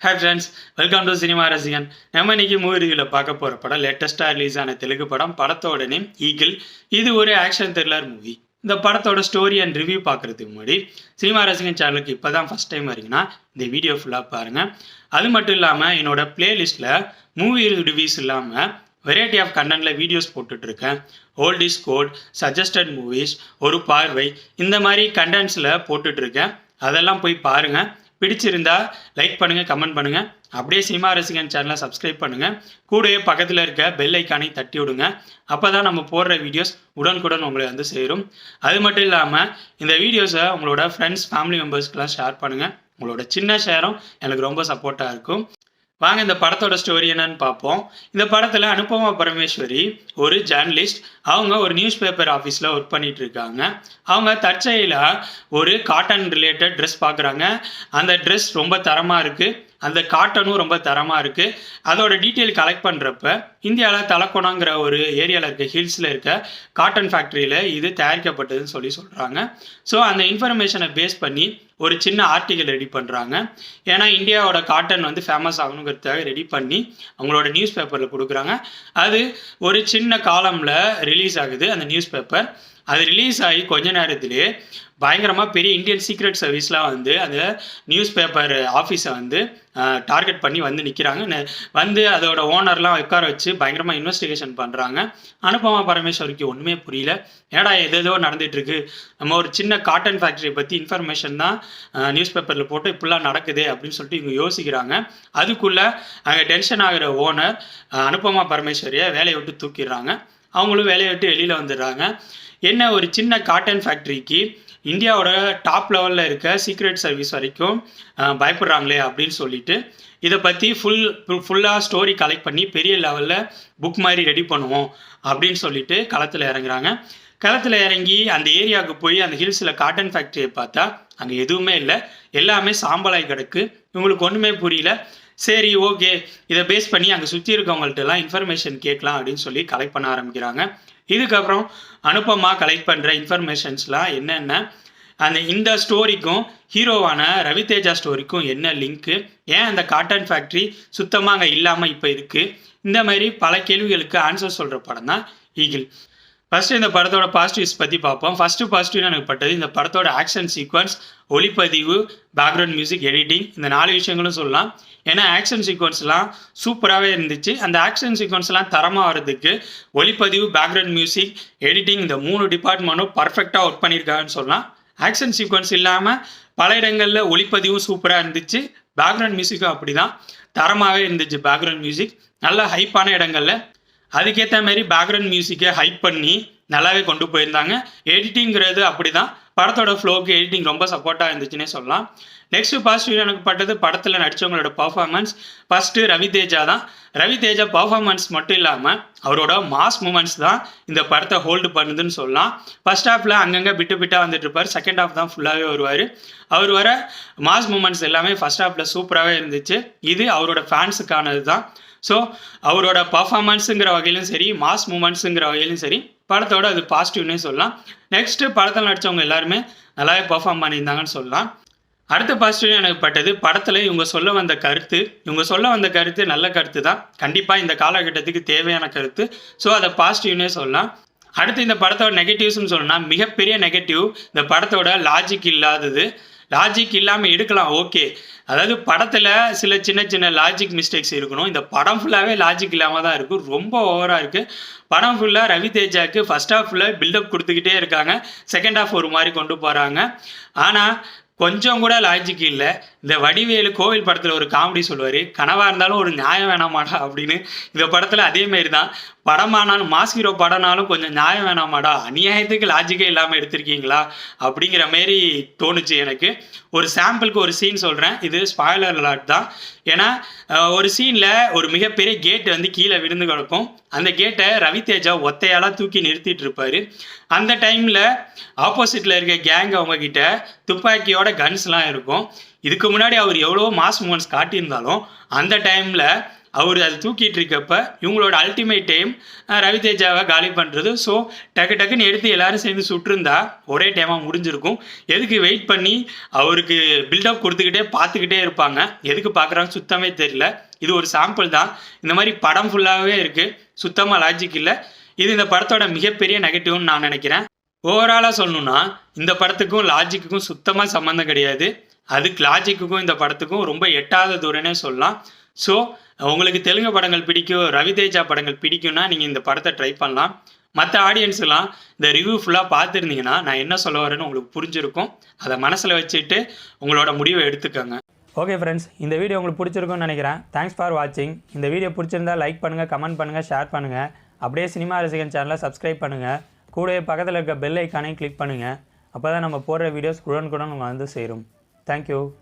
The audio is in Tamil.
Hi friends welcome to cinema Rasigan நம்ம இன்னைக்கு மூவி ரிவியூவில் பார்க்க போகிற படம் லேட்டஸ்ட்டாக ரிலீஸ் ஆன தெலுங்கு படம் படத்தோட நேம் ஈகிள் இது ஒரு ஆக்ஷன் த்ரில்லர் மூவி இந்த படத்தோட ஸ்டோரி அண்ட் ரிவ்யூ பார்க்குறதுக்கு முன்னாடி சினிமா ரசிகன் சேனலுக்கு இப்போ தான் ஃபஸ்ட் டைம் வரீங்கன்னா இந்த வீடியோ ஃபுல்லாக பாருங்கள் அது மட்டும் இல்லாமல் என்னோட பிளேலிஸ்ட்டில் மூவி ரிவ்யூஸ் இல்லாமல் வெரைட்டி ஆஃப் கண்டென்ட்டில் வீடியோஸ் போட்டுட்ருக்கேன் old is gold suggested movies ஒரு பார்வை இந்த மாதிரி கண்டென்ட்ஸில் போட்டுட்ருக்கேன் அதெல்லாம் போய் பாருங்கள் பிடிச்சிருந்தா லைக் பண்ணுங்கள் கமெண்ட் பண்ணுங்கள் அப்படியே சினிமா ரசிகன் சேனலை சப்ஸ்கிரைப் பண்ணுங்கள் கூடவே பக்கத்தில் இருக்க பெல் ஐக்கானை தட்டி விடுங்க. அப்போ தான் நம்ம போடுற வீடியோஸ் உடனுக்குடன் உங்களை வந்து சேரும். அது மட்டும் இல்லாமல் இந்த வீடியோஸை உங்களோட ஃப்ரெண்ட்ஸ் ஃபேமிலி மெம்பர்ஸ்க்கெலாம் ஷேர் பண்ணுங்கள் உங்களோட சின்ன ஷேரும் எனக்கு ரொம்ப சப்போர்ட்டாக இருக்கும். வாங்க இந்த படத்தோட ஸ்டோரி என்னன்னு பார்ப்போம். இந்த படத்தில் அனுபமா பரமேஸ்வரி ஒரு ஜேர்னலிஸ்ட் அவங்க ஒரு நியூஸ் பேப்பர் ஆஃபீஸில் ஒர்க் பண்ணிட்டு இருக்காங்க அவங்க தற்செயலாக ஒரு காட்டன் ரிலேட்டட் ட்ரெஸ் பார்க்குறாங்க. அந்த ட்ரெஸ் ரொம்ப தரமாக இருக்குது அந்த காட்டனும் ரொம்ப தரமாக இருக்குது அதோட டீட்டெயில் கலெக்ட் பண்ணுறப்ப இந்தியாவில் தலக்கோணங்கிற ஒரு ஏரியாவில் இருக்க ஹில்ஸில் இருக்க காட்டன் ஃபேக்ட்ரியில் இது தயாரிக்கப்பட்டதுன்னு சொல்லி சொல்கிறாங்க ஸோ அந்த இன்ஃபர்மேஷனை பேஸ் பண்ணி ஒரு சின்ன ஆர்டிக்கல் ரெடி பண்ணுறாங்க ஏன்னா இந்தியாவோட காட்டன் வந்து ஃபேமஸ் ஆகணுங்கிறதுக்காக ரெடி பண்ணி அவங்களோட நியூஸ் பேப்பரில் கொடுக்குறாங்க. அது ஒரு சின்ன காலமில் ரிலீஸ் ஆகுது அந்த நியூஸ் பேப்பர் அது ரிலீஸ் ஆகி கொஞ்ச நேரத்திலே பயங்கரமாக பெரிய இந்தியன் சீக்ரெட் சர்வீஸ்லாம் வந்து அந்த நியூஸ் பேப்பர் ஆஃபீஸை வந்து டார்கெட் பண்ணி வந்து நிற்கிறாங்க வந்து அதோட ஓனர்லாம் உட்கார வச்சு பயங்கரமாக இன்வெஸ்டிகேஷன் பண்ணுறாங்க அனுபமா பரமேஸ்வரிக்கு ஒன்றுமே புரியல. ஏடா எது நடந்துகிட்ருக்கு நம்ம ஒரு சின்ன காட்டன் ஃபேக்ட்ரியை பற்றி இன்ஃபர்மேஷன் தான் நியூஸ் பேப்பரில் போட்டு இப்படிலாம் நடக்குது அப்படின்னு சொல்லிட்டு இவங்க யோசிக்கிறாங்க. அதுக்குள்ளே அங்கே டென்ஷன் ஆகிற ஓனர் அனுபமா பரமேஸ்வரியை வேலையை விட்டு தூக்கிடுறாங்க. அவங்களும் வேலையை விட்டு வெளியில் வந்துடுறாங்க. என்ன ஒரு சின்ன காட்டன் ஃபேக்ட்ரிக்கு இந்தியாவோட டாப் லெவலில் இருக்க சீக்ரெட் சர்வீஸ் வரைக்கும் பயப்படுறாங்களே அப்படின்னு சொல்லிட்டு இதை பற்றி ஃபுல் ஃபுல்லாக ஸ்டோரி கலெக்ட் பண்ணி பெரிய லெவலில் புக் மாதிரி ரெடி பண்ணுவோம் அப்படின்னு சொல்லிட்டு களத்தில் இறங்குறாங்க. களத்தில் இறங்கி அந்த ஏரியாவுக்கு போய் அந்த ஹில்ஸில் காட்டன் ஃபேக்ட்ரியை பார்த்தா அங்கே எதுவுமே இல்லை. எல்லாமே சாம்பலாய் கிடக்கு. இவங்களுக்கு ஒன்றுமே புரியல. சரி ஓகே. இதை பேஸ் பண்ணி அங்கே சுற்றி இருக்கவங்கள்ட்டலாம் இன்ஃபர்மேஷன் கேட்கலாம் அப்படின்னு சொல்லி கலெக்ட் பண்ண ஆரம்பிக்கிறாங்க. இதுக்கப்புறம் அனுப்பமா கலெக்ட் பண்ணுற இன்ஃபர்மேஷன்ஸ்லாம் என்னென்ன? அந்த இந்த ஸ்டோரிக்கும் ஹீரோவான ரவி தேஜா ஸ்டோரிக்கும் என்ன லிங்க்கு ஏன் அந்த காட்டன் ஃபேக்ட்ரி சுத்தமாக அங்கே இல்லாமல் இப்போ இருக்குது இந்த மாதிரி பல கேள்விகளுக்கு ஆன்சர் சொல்கிற படம் தான் ஈகிள் ஃபஸ்ட்டு இந்த படத்தோட பாசிட்டிவ்ஸ் பற்றி பார்ப்போம். ஃபஸ்ட்டு பாசிட்டிவ் எனக்கு பட்டது. இந்த படத்தோட ஆக்ஷன் சீக்வன்ஸ் ஒளிப்பதிவு பேக்ரவுண்ட் மியூசிக் எடிட்டிங் இந்த நாலு விஷயங்களும் சொல்லலாம். ஏன்னா ஆக்ஷன் சீக்வன்ஸ்லாம் சூப்பராகவே இருந்துச்சு. அந்த ஆக்ஷன் சீக்வன்ஸ்லாம் தரமாக வர்றதுக்கு ஒளிப்பதிவு பேக்ரவுண்ட் மியூசிக் எடிட்டிங் இந்த மூணு டிபார்ட்மெண்ட்டும் பர்ஃபெக்டாக ஒர்க் பண்ணியிருக்காங்கன்னு சொல்லலாம். ஆக்ஷன் சீக்வன்ஸ் இல்லாமல் பல இடங்களில் ஒளிப்பதிவும் சூப்பராக இருந்துச்சு. பேக்ரவுண்ட் மியூசிக்கும் அப்படி தான் தரமாகவே இருந்துச்சு பேக்ரவுண்ட் மியூசிக் நல்ல ஹைப்பான இடங்களில் அதுக்கேற்ற மாதிரி பேக்ரவுண்ட் மியூசிக்கை ஹைப் பண்ணி நல்லாவே கொண்டு போயிருந்தாங்க. எடிட்டிங்கிறது அப்படி தான் படத்தோட ஃப்ளோக்கு எடிட்டிங் ரொம்ப சப்போர்ட்டாக இருந்துச்சுன்னே சொல்லலாம். நெக்ஸ்ட் பாசிட்டிவ் எனக்கு பட்டது படத்தில் நடித்தவங்களோட பர்ஃபார்மன்ஸ் ஃபஸ்ட்டு ரவி தேஜா தான். ரவி தேஜா பர்ஃபார்மன்ஸ் மட்டும் இல்லாமல் அவரோட மாஸ் மூமெண்ட்ஸ் தான் இந்த படத்தை ஹோல்டு பண்ணுதுன்னு சொல்லலாம். ஃபர்ஸ்ட் ஹாஃபில் அங்கங்கே விட்டு விட்டாக வந்துட்டு இருப்பார். செகண்ட் ஹாஃப் தான் ஃபுல்லாகவே வருவார். அவர் வர மாஸ் மூமெண்ட்ஸ் எல்லாமே ஃபர்ஸ்ட் ஹாஃபில் சூப்பராகவே இருந்துச்சு. இது அவரோட ஃபேன்ஸுக்கானது தான் ஸோ அவரோட பர்ஃபார்மன்ஸுங்கிற வகையிலும் சரி மாஸ் மூமெண்ட்ஸுங்கிற வகையிலும் சரி படத்தோட அது பாசிட்டிவ்னே சொல்லலாம். நெக்ஸ்ட்டு படத்தில் நடித்தவங்க எல்லாருமே நல்லாவே பர்ஃபார்ம் பண்ணியிருந்தாங்கன்னு சொல்லலாம். அடுத்த பாசிட்டிவ் எனக்கு பட்டது படத்தில் இவங்க சொல்ல வந்த கருத்து இவங்க சொல்ல வந்த கருத்து நல்ல கருத்து தான் கண்டிப்பாக இந்த காலகட்டத்துக்கு தேவையான கருத்து. ஸோ அதை பாசிட்டிவ்னே சொல்லலாம். அடுத்து இந்த படத்தோட நெகட்டிவ்ஸ்னு சொல்லணும்னா மிகப்பெரிய நெகட்டிவ் இந்த படத்தோட லாஜிக் இல்லாதது. லாஜிக் இல்லாமல் எடுக்கலாம் ஓகே அதாவது படத்தில் சில சின்ன சின்ன லாஜிக் மிஸ்டேக்ஸ் இருக்கணும். இந்த படம் ஃபுல்லாகவே லாஜிக் இல்லாமல் தான் இருக்கும் ரொம்ப ஓவராக இருக்குது படம் ஃபுல்லாக ரவி தேஜாக்கு ஃபஸ்ட் ஹாஃபில் பில்டப் கொடுத்துக்கிட்டே இருக்காங்க. செகண்ட் ஹாஃப் ஒரு மாதிரி கொண்டு போகிறாங்க ஆனால் கொஞ்சம் கூட லாஜிக் இல்லை. இந்த வடிவேலு கோவில் படத்தில் ஒரு காமெடி சொல்லுவார் கனவாக இருந்தாலும் ஒரு நியாயம் வேணாமாடா அப்படின்னு. இந்த படத்தில் அதேமாரி தான் படமானாலும் மாஸ் ஹீரோ படம்னாலும் கொஞ்சம் நியாயம் வேணாமாடா அநியாயத்துக்கு லாஜிக்கே இல்லாமல் எடுத்திருக்கீங்களா? அப்படிங்கிற மாரி தோணுச்சு எனக்கு. ஒரு சாம்பிளுக்கு ஒரு சீன் சொல்கிறேன் இது ஸ்பாய்லர் லாட் தான். ஏன்னா ஒரு சீனில் ஒரு மிகப்பெரிய கேட் வந்து கீழே விழுந்து கிடக்கும். அந்த கேட்டை ரவி தேஜா ஒத்தையாலாம் தூக்கி நிறுத்திட்டு இருப்பாரு. அந்த டைமில் ஆப்போசிட்டில் இருக்க கேங் அவங்க கிட்ட துப்பாக்கியோட கன்ஸ்லாம் இருக்கும். இதுக்கு முன்னாடி அவர் எவ்வளோ மாஸ் மூமெண்ட்ஸ் காட்டியிருந்தாலும் அந்த டைமில் அவர் அதை தூக்கிட்டு இருக்கப்ப இவங்களோட அல்டிமேட் டைம் ரவி தேஜாவை காலி பண்ணுறது ஸோ டக்கு டக்குன்னு எடுத்து எல்லாரும் சேர்ந்து சுட்டிருந்தா ஒரே டைமாக முடிஞ்சிருக்கும். எதுக்கு வெயிட் பண்ணி அவருக்கு பில்டப் கொடுத்துக்கிட்டே பார்த்துக்கிட்டே இருப்பாங்க? எதுக்கு பார்க்குறாங்க சுத்தமே தெரியல. இது ஒரு சாம்பிள் தான். இந்த மாதிரி படம் ஃபுல்லாகவே இருக்குது சுத்தமாக லாஜிக் இல்லை. இது இந்த படத்தோட மிகப்பெரிய நெகட்டிவ்னு நான் நினைக்கிறேன். ஓவராலாக சொல்லணும்னா இந்த படத்துக்கும் லாஜிக்குக்கும் சுத்தமாக சம்மந்தம் கிடையாது. அதுக்கு லாஜிக்குக்கும் இந்த படத்துக்கும் ரொம்ப எட்டாத தூரனே சொல்லலாம். ஸோ உங்களுக்கு தெலுங்கு படங்கள் பிடிக்கும் ரவி தேஜா படங்கள் பிடிக்கும்னா நீங்கள் இந்த படத்தை ட்ரை பண்ணலாம். மற்ற ஆடியன்ஸ்லாம் இந்த ரிவ்யூ ஃபுல்லாக பார்த்துருந்தீங்கன்னா நான் என்ன சொல்ல வரேன்னு உங்களுக்கு புரிஞ்சிருக்கும். அதை மனசில் வச்சுட்டு உங்களோட முடிவை எடுத்துக்கோங்க. ஓகே ஃப்ரெண்ட்ஸ் இந்த வீடியோ உங்களுக்கு பிடிச்சிருக்கும்னு நினைக்கிறேன். தேங்க்ஸ் ஃபார் வாட்சிங் இந்த வீடியோ பிடிச்சிருந்தா லைக் பண்ணுங்கள் கமெண்ட் பண்ணுங்கள் ஷேர் பண்ணுங்கள் அப்படியே சினிமா ரசிகன் சேனலை சப்ஸ்கிரைப் பண்ணுங்கள் கூடவே பக்கத்தில் இருக்க பெல் ஐக்கானையும் கிளிக் பண்ணுங்கள் அப்போ தான் நம்ம போடுற வீடியோஸ் குடன் உங்களுக்கு வந்து சேரும். Thank you.